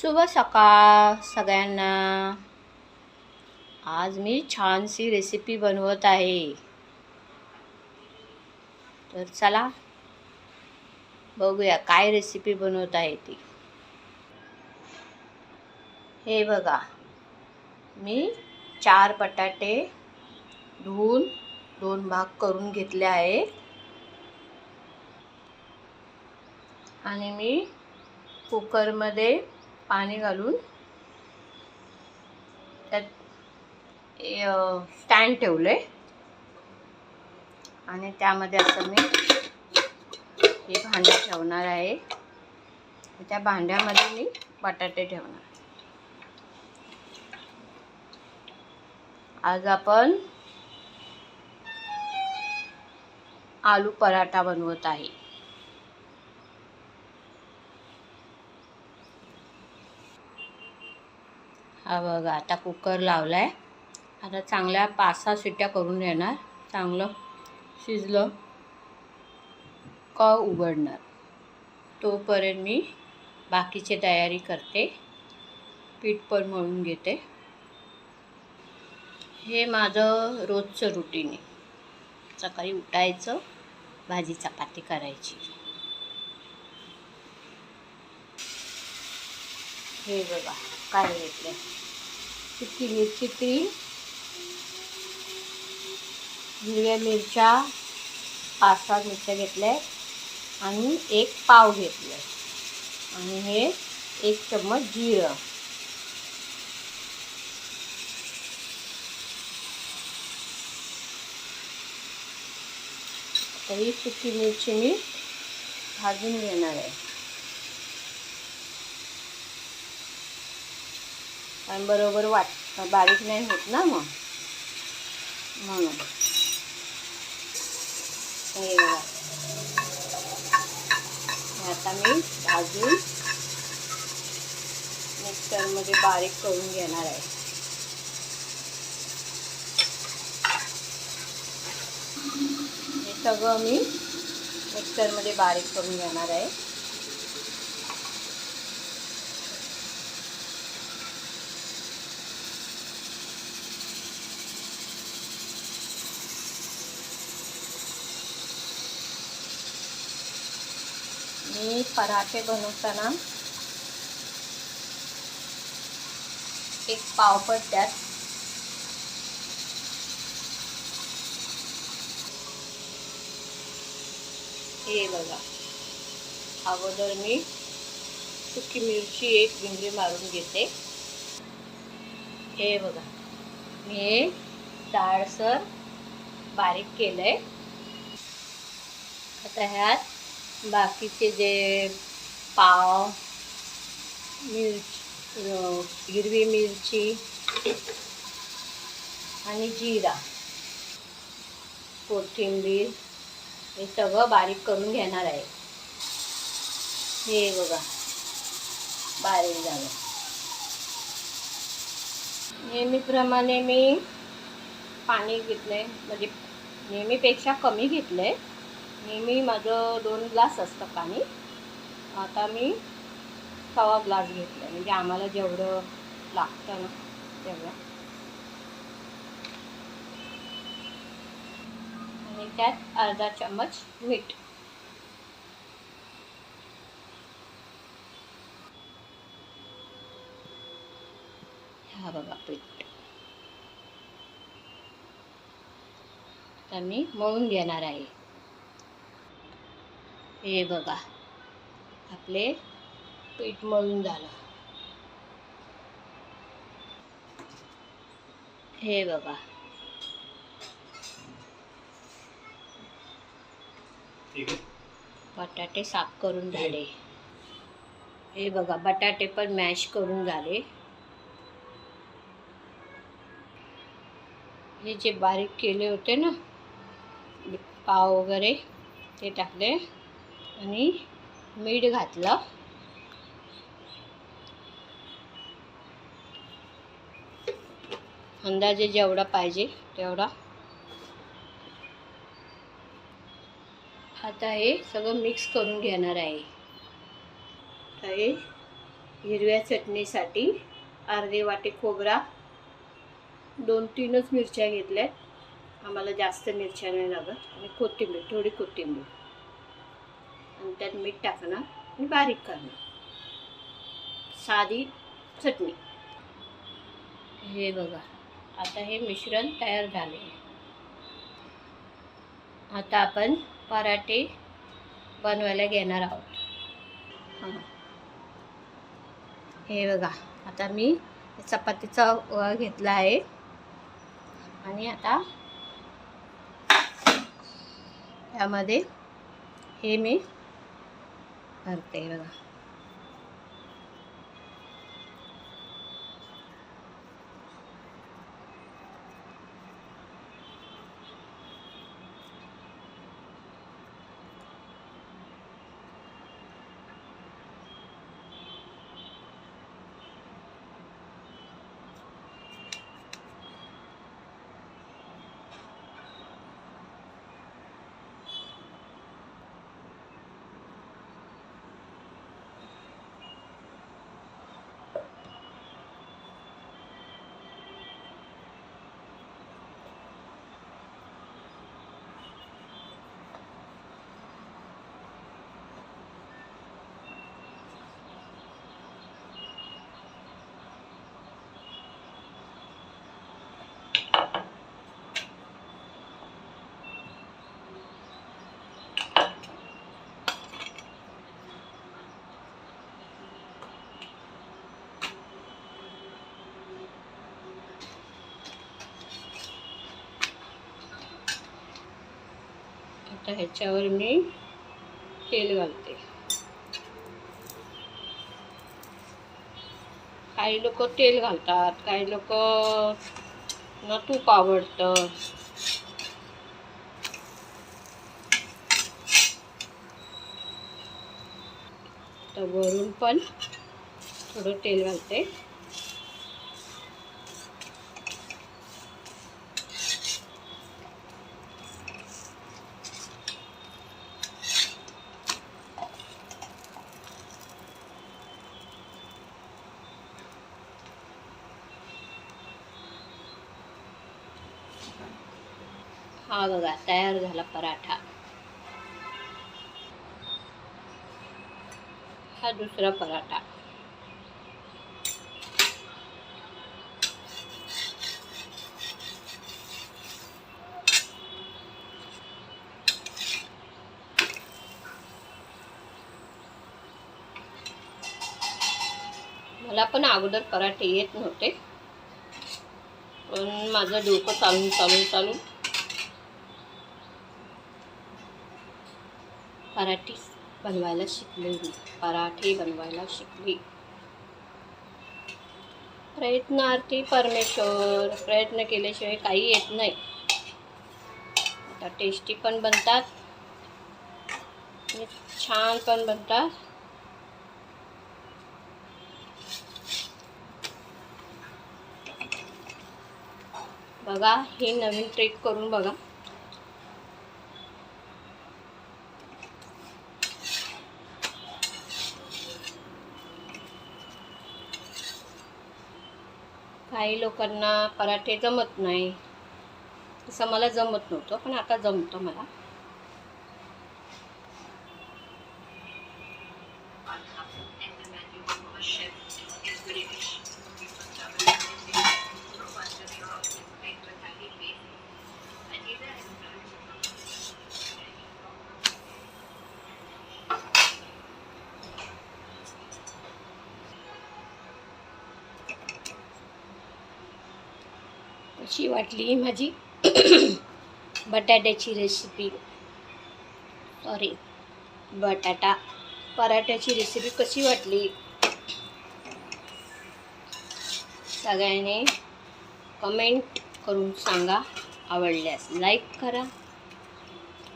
शुभ सकाळ सगळ्यांना. आज मी छानशी रेसिपी बनवत आहे. तर चला बघूया काय रेसिपी बनवत आहे ती. हे बघा मी चार बटाटे धुवून दोन भाग करून घेतले आहेत. आणि मी कुकरमध्ये पाणी घालून त्यात स्टँड ठेवलं आहे आणि त्यामध्ये असं मी हे भांडं ठेवणार आहे. त्या भांड्यामध्ये मी बटाटे ठेवणार. आज आपण आलू पराठा बनवत आहे. हा बघा आता कुकर लावला आहे आता चांगल्या पाच सहा शिट्ट्या करून देणार. चांगलं शिजलं का उघडणार? तोपर्यंत मी बाकीची तयारी करते. पीठ पण मळून घेते. हे माझं रोजचं रुटीन आहे. सकाळी उठायचं भाजी चपाती करायची. हे बघा. काय घेतलं? सुकी मिरची तीन हिरव्या मिरच्या पाच सहा मिरच्या घेतल्या आणि एक पाव घेतलं आणि हे एक चम्मच जिरं. तरी सुकी मिरची मी भाजून घेणार आहे. आणि बरोबर वाट. बारीक नाही होत ना मग? म्हणून. हे बघा. आता मी भाजून मिक्सरमध्ये बारीक करून घेणार आहे. हे सगळं मी मिक्सरमध्ये बारीक करून घेणार आहे. मी पराठे बनवताना एक पावपट त्यात हे बघा. अगोदर मी सुकी मिरची एक भिंगरी मारून घेते. हे बघा. मी हे जाडसर बारीक आहे आता ह्यात बाकीचे जे पाव मिरची हिरवी मिरची आणि जिरा कोथिंबीर हे सगळं बारीक करून घेणार आहे. हे बघा बारीक झालं. नेहमीप्रमाणे मी पाणी घेतलं आहे म्हणजे नेहमीपेक्षा कमी घेतलं आहे नेहमी माझं दोन ग्लास असतं पाणी. आता मी सवा ग्लास घेतलं आहे म्हणजे आम्हाला जेवढं लागतं ना तेवढं. आणि त्यात अर्धा चम्मच मीठ. हा बघा पीठ. तर मी मळून घेणार आहे. हे बघा. आपले पीठ मळून झालं. हे बघा. बटाटे साफ करून झाले. हे बघा बटाटे पण मॅश करून झाले. हे जे बारीक केले होते ना पाव वगैरे ते टाकले. आणि मीठ घातलं. अंदाजे जेवढा पाहिजे तेवढा. आता हे सगळं मिक्स करून घेणार आहे. हे हिरव्या चटणीसाठी अर्धे वाटे खोबरा दोन तीनच मिरच्या घेतल्या आम्हाला जास्त मिरच्या नाही लागत आणि कोथिंबीर थोडी कोथिंबीर. आणि त्यात मीठ टाकणार आणि बारीक करणार साधी चटणी. हे बघा. आता हे मिश्रण तयार झाले आता आपण पराठे बनवायला घेणार आहोत. हां. हे बघा. आता मी चपातीचा व घेतला आहे. आणि आता त्यामध्ये हे मी भरते बघा आता ह्याच्यावर मी तेल घालते. काही लोक तेल घालतात काही लोक न तूप आवडतं. तर वरून पण थोडं तेल घालते. हा बघा तयार झाला पराठा. हा दुसरा पराठा. मला पण अगोदर पराठे येत नव्हते. पण माझं डोकं चालून चालून चालून पराठी बनवायला शिकले मी. पराठे बनवायला शिकली. प्रयत्नार्थी परमेश्वर. प्रयत्न केल्याशिवाय काही येत नाही. आता टेस्टी पण बनतात. छान पण बनतात. बघा ही नवीन ट्रिक करून बघा. काही लोकांना पराठे जमत नाही. तसं मला जमत नव्हतं पण आता जमतं मला. कशी वाटली. माझी बटाट्याची रेसिपी सॉरी बटाटा पराठ्याची रेसिपी कशी वाटली? सगळ्यांनी कमेंट करून सांगा. आवडल्यास लाईक करा.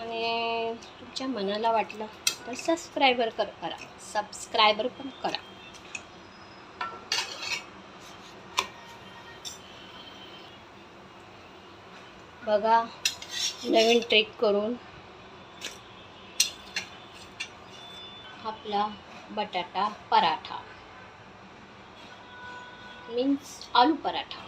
आणि तुमच्या मनाला वाटलं तर सबस्क्रायबर कर करा. सबस्क्रायबर पण करा. बघा नवीन ट्रिक करून आपला बटाटा पराठा. मीन्स आलू पराठा.